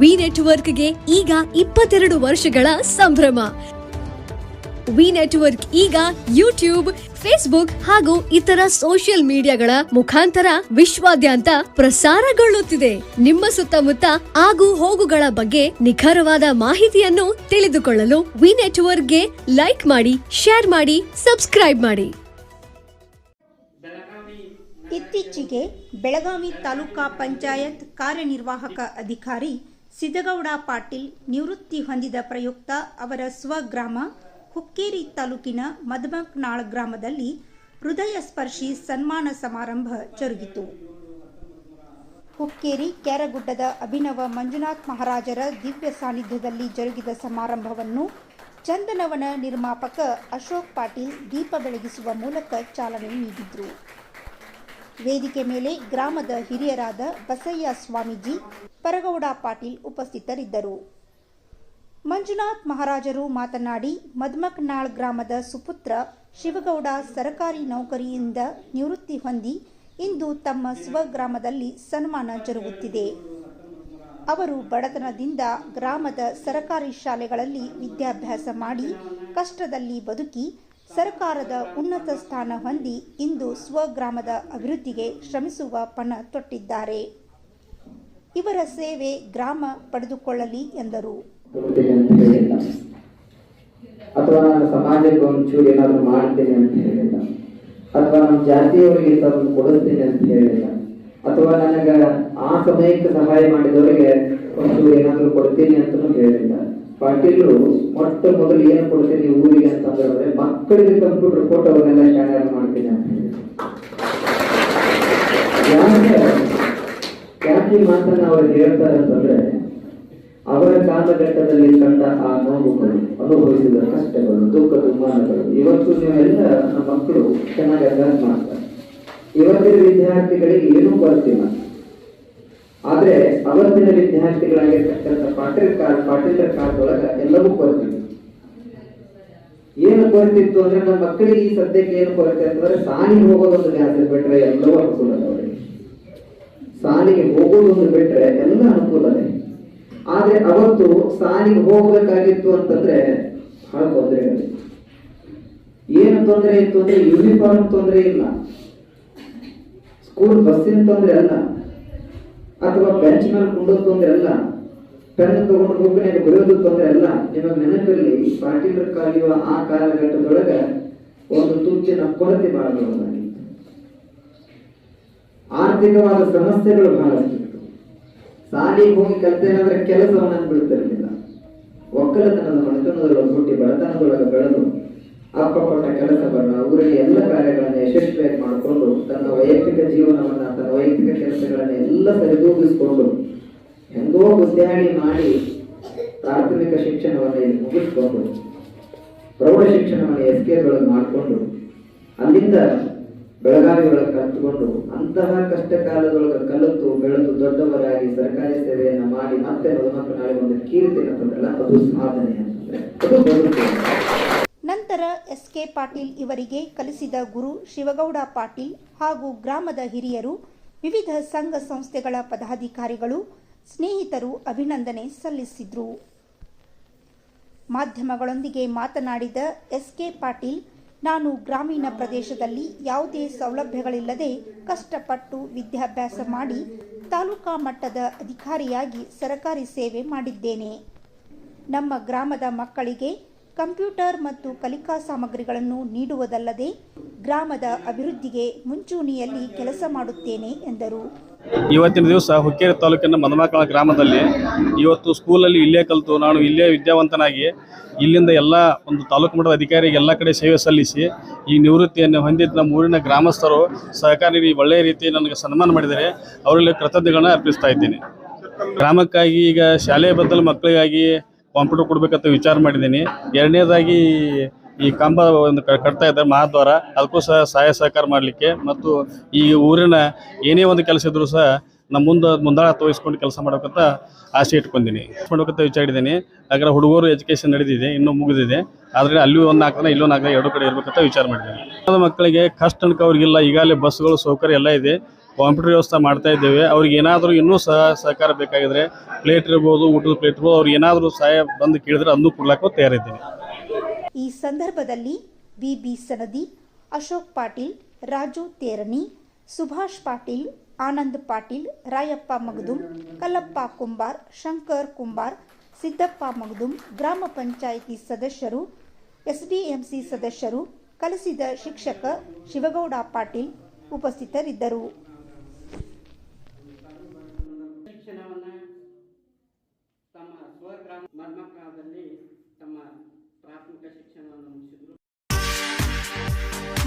V ನೆಟ್ವರ್ಕ್ಗೆ ಈಗ ಇಪ್ಪತ್ತೆರಡು ವರ್ಷಗಳ ಸಂಭ್ರಮ. ವಿ ನೆಟ್ವರ್ಕ್ ಈಗ ಯೂಟ್ಯೂಬ್, ಫೇಸ್ಬುಕ್ ಹಾಗೂ ಇತರ ಸೋಷಿಯಲ್ ಮೀಡಿಯಾಗಳ ಮುಖಾಂತರ ವಿಶ್ವಾದ್ಯಂತ ಪ್ರಸಾರಗೊಳ್ಳುತ್ತಿದೆ. ನಿಮ್ಮ ಸುತ್ತಮುತ್ತ ಆಗು ಹೋಗುಗಳ ಬಗ್ಗೆ ನಿಖರವಾದ ಮಾಹಿತಿಯನ್ನು ತಿಳಿದುಕೊಳ್ಳಲು ವಿ ನೆಟ್ವರ್ಕ್ಗೆ ಲೈಕ್ ಮಾಡಿ, ಶೇರ್ ಮಾಡಿ, ಸಬ್ಸ್ಕ್ರೈಬ್ ಮಾಡಿ. ಇತ್ತೀಚೆಗೆ ಬೆಳಗಾವಿ ತಾಲೂಕಾ ಪಂಚಾಯತ್ ಕಾರ್ಯನಿರ್ವಾಹಕ ಅಧಿಕಾರಿ ಸಿದ್ದಗೌಡ ಪಾಟೀಲ್ ನಿವೃತ್ತಿ ಹೊಂದಿದ ಪ್ರಯುಕ್ತ ಅವರ ಸ್ವಗ್ರಾಮ ಹುಕ್ಕೇರಿ ತಾಲೂಕಿನ ಮದಮಕ್ನಾಳ್ ಗ್ರಾಮದಲ್ಲಿ ಹೃದಯ ಸ್ಪರ್ಶಿ ಸನ್ಮಾನ ಸಮಾರಂಭ ಜರುಗಿತು. ಹುಕ್ಕೇರಿ ಕ್ಯಾರಗುಡ್ಡದ ಅಭಿನವ ಮಂಜುನಾಥ್ ಮಹಾರಾಜರ ದಿವ್ಯ ಸಾನ್ನಿಧ್ಯದಲ್ಲಿ ಜರುಗಿದ ಸಮಾರಂಭವನ್ನು ಚಂದನವನ ನಿರ್ಮಾಪಕ ಅಶೋಕ್ ಪಾಟೀಲ್ ದೀಪ ಬೆಳಗಿಸುವ ಮೂಲಕ ಚಾಲನೆ ನೀಡಿದರು. ವೇದಿಕೆ ಮೇಲೆ ಗ್ರಾಮದ ಹಿರಿಯರಾದ ಬಸಯ್ಯ ಸ್ವಾಮೀಜಿ, ಪರಗೌಡ ಪಾಟೀಲ್ ಉಪಸ್ಥಿತರಿದ್ದರು. ಮಂಜುನಾಥ್ ಮಹಾರಾಜರು ಮಾತನಾಡಿ, ಮದ್ಮಕ್ನಾಳ್ ಗ್ರಾಮದ ಸುಪುತ್ರ ಶಿವಗೌಡ ಸರಕಾರಿ ನೌಕರಿಯಿಂದ ನಿವೃತ್ತಿ ಹೊಂದಿ ಇಂದು ತಮ್ಮ ಸ್ವಗ್ರಾಮದಲ್ಲಿ ಸನ್ಮಾನ ಜರುಗುತ್ತಿದೆ. ಅವರು ಬಡತನದಿಂದ ಗ್ರಾಮದ ಸರಕಾರಿ ಶಾಲೆಗಳಲ್ಲಿ ವಿದ್ಯಾಭ್ಯಾಸ ಮಾಡಿ ಕಷ್ಟದಲ್ಲಿ ಬದುಕಿ ಸರ್ಕಾರದ ಉನ್ನತ ಸ್ಥಾನ ಹೊಂದಿ ಇಂದು ಸ್ವಗ್ರಾಮದ ಅಭಿವೃದ್ಧಿಗೆ ಶ್ರಮಿಸುವ ಪಣ ತೊಟ್ಟಿದ್ದಾರೆ. ಇವರ ಸೇವೆ ಗ್ರಾಮ ಪಡೆದುಕೊಳ್ಳಲಿ ಎಂದರು. ಅಥವಾ ನಾನು ಸಮಾಜಕ್ಕೆ ಒಂಚೂರು ಏನಾದರೂ ಮಾಡ್ತೇನೆ ಅಂತ ಹೇಳಿಲ್ಲ. ಅಥವಾ ನಮ್ಮ ಜಾತಿಯವರಿಗೆ ಇಂಥದ್ದು ಕೊಡುತ್ತೇನೆ ಅಂತ ಹೇಳಿಲ್ಲ. ಅಥವಾ ನನಗೆ ಆ ಸಮಯಕ್ಕೆ ಸಹಾಯ ಮಾಡಿದವರಿಗೆ ಒಂಚೂರು ಏನಾದರೂ ಕೊಡ್ತೀನಿ ಅಂತಲೂ ಹೇಳಿಲ್ಲ. ಪಾಟೀಲರು ಮೊಟ್ಟ ಮೊದಲು ಏನು ಕೊಡ್ತೀನಿ ಊರಿಗೆ ಅಂತಂದ್ರೆ ಮಕ್ಕಳಿಗೆ ಕಂಪ್ಯೂಟರ್ ಕೊಟ್ಟು ಅವನ್ನೆಲ್ಲ ಮಾಡ್ತೀನಿ ಅಂತ. ಯಾಕೆ? ಈ ಮಾತನ್ನ ಅವ್ರು ಹೇಳ್ತಾರೆ ಅಂತಂದ್ರೆ ಅವರ ಕಾಲಘಟ್ಟದಲ್ಲಿ ಕಂಡ ಆ ನೋವುಗಳು ಅನುಭವಿಸಿದ ಕಷ್ಟಗಳು ದುಃಖ ದುಮ್ಮಾನಗಳು ಇವತ್ತು ನೀವೆಲ್ಲ ನಮ್ಮ ಮಕ್ಕಳು ಚೆನ್ನಾಗಿ ಅಭ್ಯಾಸ ಮಾಡ್ತಾರೆ. ಇವತ್ತಿನ ವಿದ್ಯಾರ್ಥಿಗಳಿಗೆ ಏನೂ ಬರ್ತಿಲ್ಲ ಆದ್ರೆ ಅವತ್ತಿನ ವಿದ್ಯಾರ್ಥಿಗಳಾಗಿರ್ತಕ್ಕಂಥ ಪಾಟೀಲ್ ಪಾಠೇತರ ಕಾಲದೊಳಗ ಎಲ್ಲವೂ ಕೊರತಿತ್ತು ಏನು ಕೊರತಿತ್ತು ಅಂದ್ರೆ ನಮ್ಮ ಮಕ್ಕಳಿಗೆ ಈ ಸದ್ಯಕ್ಕೆ ಏನು ಕೊರತೆ ಅಂತಂದ್ರೆ ಸಾಲಿಗೆ ಹೋಗೋದೊಂದು ಜಾಸ್ತಿ ಬಿಟ್ರೆ ಎಲ್ಲವೂ ಅನುಕೂಲ ಅವರಿಗೆ. ಸಾಲಿಗೆ ಹೋಗೋದೊಂದು ಬಿಟ್ರೆ ಎಲ್ಲ ಅನುಕೂಲನೇ ಆದ್ರೆ ಅವತ್ತು ಸಾಲಿಗೆ ಹೋಗ್ಬೇಕಾಗಿತ್ತು ಅಂತಂದ್ರೆ ಬಹಳ ತೊಂದರೆ ಏನು ತೊಂದರೆ ಇತ್ತು ಅಂದ್ರೆ ಯೂನಿಫಾರ್ಮ್ ತೊಂದರೆ ಇಲ್ಲ. ಸ್ಕೂಲ್ ಬಸ್ಸಿನ ತೊಂದರೆ ಅಲ್ಲ. ಅಥವಾ ಬೆಂಚ್ ಮೇಲೆ ಕುಂಡೋದು ತೊಂದರೆ ಅಲ್ಲ. ಪೆನ್ ತಗೊಂಡು ಹೋಗ್ಬೇಕು ಬರೆಯೋದು ತೊಂದರೆ ಅಲ್ಲ. ನಿಮಗೆ ನೆನಪಿರಲಿ ಪಾಟೀಲರ ಕಾಲಿಯುವ ಆ ಕಾಲಘಟ್ಟದೊಳಗೆ ಒಂದು ತುಚ್ಚಿನ ಕೊರತೆ ಬಹಳ ಆರ್ಥಿಕವಾದ ಸಮಸ್ಯೆಗಳು ಬಹಳಷ್ಟಿತ್ತು ಸಾಲಿಗೆ ಹೋಗಿ ಕಲ್ತೇನಂದ್ರೆ ಕೆಲಸವನ್ನ ಬಿಡ್ತಿರಲಿಲ್ಲ ಒಕ್ಕಲತನದ ಮನೆತನದೊಳಗೆ ಹುಟ್ಟಿ ಬಡತನದೊಳಗೆ ಬೆಳೆದು ಕೆಲಸ ಬರಲ್ಲ ಊರಿಗೆ ಎಲ್ಲ ಕಾರ್ಯಗಳನ್ನ ಯಶಸ್ವಿಯಾಗಿ ಮಾಡಿಕೊಂಡು ತನ್ನ ವೈಯಕ್ತಿಕ ಜೀವನವನ್ನ, ತನ್ನ ಎಲ್ಲ ಸರಿದೂಗಿಸ್ಕೊಂಡು ಹೆಂಗೋ ಬುದ್ಧಿಯಾಡಿ ಮಾಡಿ ಪ್ರಾಥಮಿಕ ಶಿಕ್ಷಣವನ್ನು ಮುಗಿಸ್ಕೊಂಡು ಪ್ರೌಢ ಶಿಕ್ಷಣವನ್ನು ಎಸ್ ಕೆ ಒಳಗೆ ಮಾಡಿಕೊಂಡು ಅಲ್ಲಿಂದ ಬೆಳಗಾವಿ ಒಳಗೆ ಕಲ್ತ್ಕೊಂಡು ಅಂತಹ ಕಷ್ಟ ಕಾಲದೊಳಗೆ ಕಲಿತು, ಬೆಳೆದು ದೊಡ್ಡವರಾಗಿ ಸರ್ಕಾರಿ ಸೇವೆಯನ್ನು ಮಾಡಿ ಮತ್ತೆ ಮದುಮಕ್ಕಳು ನಾಳೆ ಒಂದು ಕೀರ್ತಿ ಅಂತಂದ್ರಲ್ಲ, ಅದು ಸಾಧನೆ ಅಂತಂದ್ರೆ ನಂತರ ಎಸ್ ಕೆ ಪಾಟೀಲ್ ಇವರಿಗೆ ಕಲಿಸಿದ ಗುರು ಶಿವಗೌಡ ಪಾಟೀಲ್ ಹಾಗೂ ಗ್ರಾಮದ ಹಿರಿಯರು ವಿವಿಧ ಸಂಘ ಸಂಸ್ಥೆಗಳ ಪದಾಧಿಕಾರಿಗಳು, ಸ್ನೇಹಿತರು ಅಭಿನಂದನೆ ಸಲ್ಲಿಸಿದ್ರು. ಮಾಧ್ಯಮಗಳೊಂದಿಗೆ ಮಾತನಾಡಿದ ಎಸ್ ಕೆ ಪಾಟೀಲ್, ನಾನು ಗ್ರಾಮೀಣ ಪ್ರದೇಶದಲ್ಲಿ ಯಾವುದೇ ಸೌಲಭ್ಯಗಳಿಲ್ಲದೆ ಕಷ್ಟಪಟ್ಟು ವಿದ್ಯಾಭ್ಯಾಸ ಮಾಡಿ ತಾಲೂಕಾ ಮಟ್ಟದ ಅಧಿಕಾರಿಯಾಗಿ ಸರಕಾರಿ ಸೇವೆ ಮಾಡಿದ್ದೇನೆ. ನಮ್ಮ ಗ್ರಾಮದ ಮಕ್ಕಳಿಗೆ ಕಂಪ್ಯೂಟರ್ ಮತ್ತು ಕಲಿಕಾ ಸಾಮಗ್ರಿಗಳನ್ನು ನೀಡುವುದಲ್ಲದೆ ಗ್ರಾಮದ ಅಭಿವೃದ್ಧಿಗೆ ಮುಂಚೂಣಿಯಲ್ಲಿ ಕೆಲಸ ಮಾಡುತ್ತೇನೆ ಎಂದರು. ಇವತ್ತಿನ ದಿವಸ ಹುಕ್ಕೇರಿ ತಾಲೂಕಿನ ಮದಮಕ್ಕಳ ಗ್ರಾಮದಲ್ಲಿ ಇವತ್ತು ಸ್ಕೂಲಲ್ಲಿ ಇಲ್ಲೇ ಕಲಿತು ನಾನು ಇಲ್ಲೇ ವಿದ್ಯಾವಂತನಾಗಿ ಇಲ್ಲಿಂದ ಎಲ್ಲ ಒಂದು ತಾಲೂಕು ಮಟ್ಟದ ಅಧಿಕಾರಿಗೆ ಎಲ್ಲ ಕಡೆ ಸೇವೆ ಸಲ್ಲಿಸಿ ಈ ನಿವೃತ್ತಿಯನ್ನು ಹೊಂದಿದ್ದ ನಮ್ಮ ಊರಿನ ಗ್ರಾಮಸ್ಥರು ಸಹಕಾರಿ ಒಳ್ಳೆಯ ರೀತಿ ನನಗೆ ಸನ್ಮಾನ ಮಾಡಿದರೆ ಅವರಲ್ಲಿ ಕೃತಜ್ಞತೆಗಳನ್ನು ಅರ್ಪಿಸ್ತಾ ಇದ್ದೇನೆ. ಗ್ರಾಮಕ್ಕಾಗಿ ಈಗ ಶಾಲೆ ಬದಲು ಮಕ್ಕಳಿಗಾಗಿ ಕಾಂಪ್ಯೂಟರ್ ಕೊಡ್ಬೇಕಂತ ವಿಚಾರ ಮಾಡಿದ್ದೀನಿ. ಎರಡನೇದಾಗಿ ಈ ಕಂಬ ಒಂದು ಕಟ್ತಾ ಇದ್ದಾರೆ ಮಹಾದ್ವಾರ. ಅದಕ್ಕೂ ಸಹ ಸಹಾಯ ಸಹಕಾರ ಮಾಡಲಿಕ್ಕೆ. ಮತ್ತು ಈ ಊರಿನ ಏನೇ ಒಂದು ಕೆಲಸ ಇದ್ರೂ ಸಹ ನಮ್ಮ ಮುಂದೆ ಮುಂದಾಳ ತೋರಿಸ್ಕೊಂಡು ಕೆಲಸ ಮಾಡ್ಬೇಕಂತ ಆಸೆ ಇಟ್ಕೊಂಡಿನಿ ಮಾಡಬೇಕಂತ ವಿಚಾರಿದ್ದೀನಿ. ಹಾಗಾದ್ರೆ ಹುಡುಗರು ಎಜುಕೇಷನ್ ನಡೆದಿದೆ, ಇನ್ನೂ ಮುಗಿದಿದೆ. ಆದರೆ ಅಲ್ಲಿ ಒಂದು ನಾಲ್ಕು ದಿನ ಇಲ್ಲೊಂದು ನಾಲ್ಕು ದಿನ ಎರಡು ಕಡೆ ಇರಬೇಕಂತ ವಿಚಾರ ಮಾಡಿದ್ದೀನಿ. ಮಕ್ಕಳಿಗೆ ಕಷ್ಟ ಅನ್ಕ ಅವ್ರಿಗಿಲ್ಲ. ಈಗಾಗಲೇ ಬಸ್ಗಳು ಸೌಕರ್ಯ ಎಲ್ಲ ಇದೆ. ಕಾಂಪ್ಯೂಟರ್ ವ್ಯವಸ್ಥೆ ಮಾಡ್ತಾ ಇದ್ದೇವೆ. ಅವ್ರಿಗೆ ಏನಾದರೂ ಇನ್ನೂ ಸಹ ಸಹಕಾರ ಬೇಕಾಗಿದ್ರೆ ಪ್ಲೇಟ್ ಇರ್ಬೋದು, ಊಟದ ಪ್ಲೇಟ್ ಇರ್ಬೋದು, ಅವ್ರಿಗೆ ಏನಾದರೂ ಸಹಾಯ ಬಂದು ಕೇಳಿದ್ರೆ ಅದನ್ನು ಕೊಡ್ಲಿಕ್ಕೂ ತಯಾರಿದ್ದೀನಿ. ಈ ಸಂದರ್ಭದಲ್ಲಿ ಬಿಬಿ ಸನದಿ, ಅಶೋಕ್ ಪಾಟೀಲ್, ರಾಜು ತೇರಣಿ, ಸುಭಾಷ್ ಪಾಟೀಲ್, ಆನಂದ್ ಪಾಟೀಲ್, ರಾಯಪ್ಪ ಮಗದುಂ, ಕಲ್ಲಪ್ಪ ಕುಂಬಾರ್, ಶಂಕರ್ ಕುಂಬಾರ್, ಸಿದ್ದಪ್ಪ ಮಗದುಂ, ಗ್ರಾಮ ಪಂಚಾಯಿತಿ ಸದಸ್ಯರು, ಎಸ್ಡಿಎಂಸಿ ಸದಸ್ಯರು, ಕಲಿಸಿದ ಶಿಕ್ಷಕ ಶಿವಗೌಡ ಪಾಟೀಲ್ ಉಪಸ್ಥಿತರಿದ್ದರು.